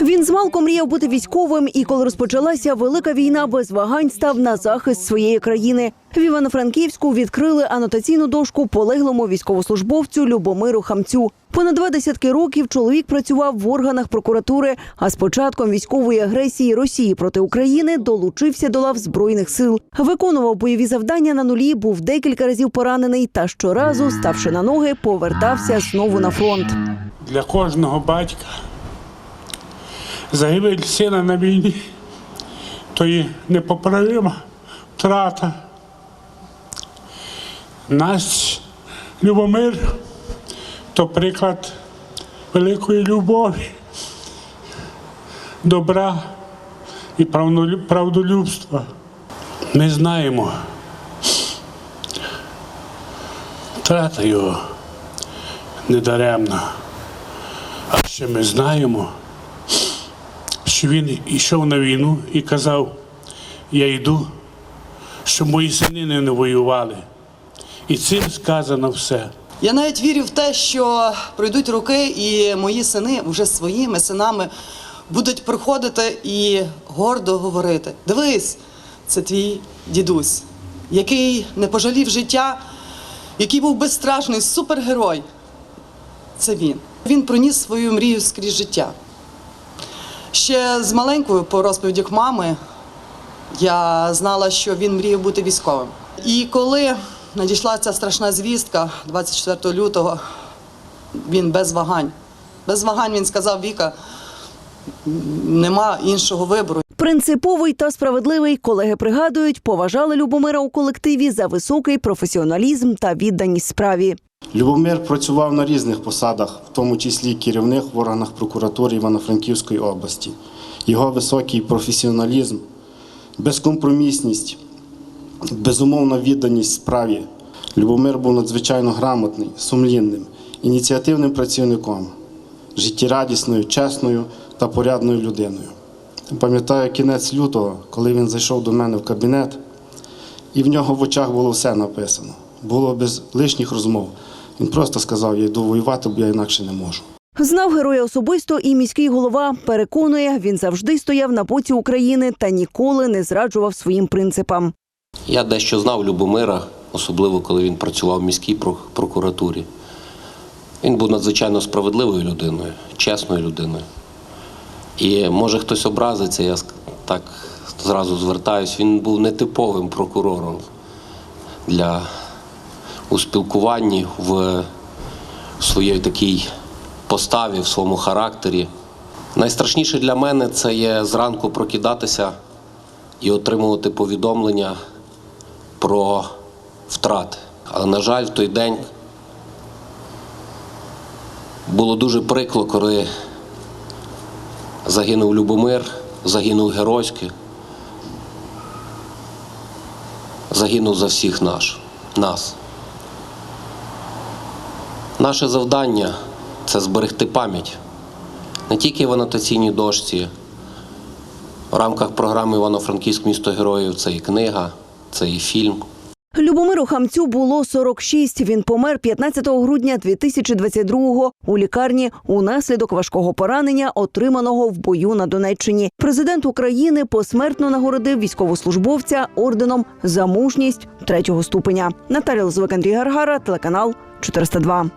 Він змалку мріяв бути військовим, і коли розпочалася велика війна, без вагань став на захист своєї країни. В Івано-Франківську відкрили анотаційну дошку полеглому військовослужбовцю Любомиру Хамцю. Понад два десятки років чоловік працював в органах прокуратури. А з початком військової агресії Росії проти України долучився до лав збройних сил. Виконував бойові завдання на нулі, був декілька разів поранений, та щоразу, ставши на ноги, повертався знову на фронт. для кожного батька загибель сина на війні то є непоправима втрата. Наш Любомир то приклад великої любові, добра і правдолюбства. Ми знаємо. Втрата його недаремна. А ще ми знаємо, що він йшов на війну і казав, я йду, щоб мої сини не воювали. І цим сказано все. Я навіть вірю в те, що пройдуть роки, і мої сини вже своїми синами будуть приходити і гордо говорити: дивись, це твій дідусь, який не пожалів життя, який був безстрашний супергерой. Це він. Він проніс свою мрію скрізь життя. Ще з маленькою по розповідях мами я знала, що він мріє бути військовим. І коли надійшла ця страшна звістка 24 лютого, він без вагань. Без вагань він сказав Віка, нема іншого вибору. Принциповий та справедливий колеги пригадують, поважали Любомира у колективі за високий професіоналізм та відданість справі. Любомир працював на різних посадах, в тому числі керівник в органах прокуратури Івано-Франківської області. Його високий професіоналізм, безкомпромісність, безумовна відданість справі. Любомир був надзвичайно грамотний, сумлінним, ініціативним працівником, життєрадісною, чесною та порядною людиною. Пам'ятаю кінець лютого, коли він зайшов до мене в кабінет, і в нього в очах було все написано. Було без лишніх розмов. Він просто сказав: я йду воювати, бо я інакше не можу. Знав героя особисто і міський голова переконує, він завжди стояв на боці України та ніколи не зраджував своїм принципам. Я дещо знав Любомира, особливо коли він працював в міській прокуратурі. Він був надзвичайно справедливою людиною, чесною людиною. І може хтось образиться, я так зразу звертаюсь, він був нетиповим прокурором для у спілкуванні в своїй такій поставі, в своєму характері. Найстрашніше для мене це є зранку прокидатися і отримувати повідомлення про втрати. Але, на жаль, в той день було дуже прикро, коли загинув Любомир, загинув геройськи, загинув за всіх наш, нас. Наше завдання це зберегти пам'ять не тільки в анотаційній дошці, в рамках програми Івано-Франківськ місто героїв це і книга, це і фільм. Любомиру Хамцю було 46. Він помер 15 грудня 2022-го у лікарні унаслідок важкого поранення, отриманого в бою на Донеччині. Президент України посмертно нагородив військовослужбовця орденом за мужність третього ступеня. Наталя Лозовик, Андрій Гаргара, телеканал 402.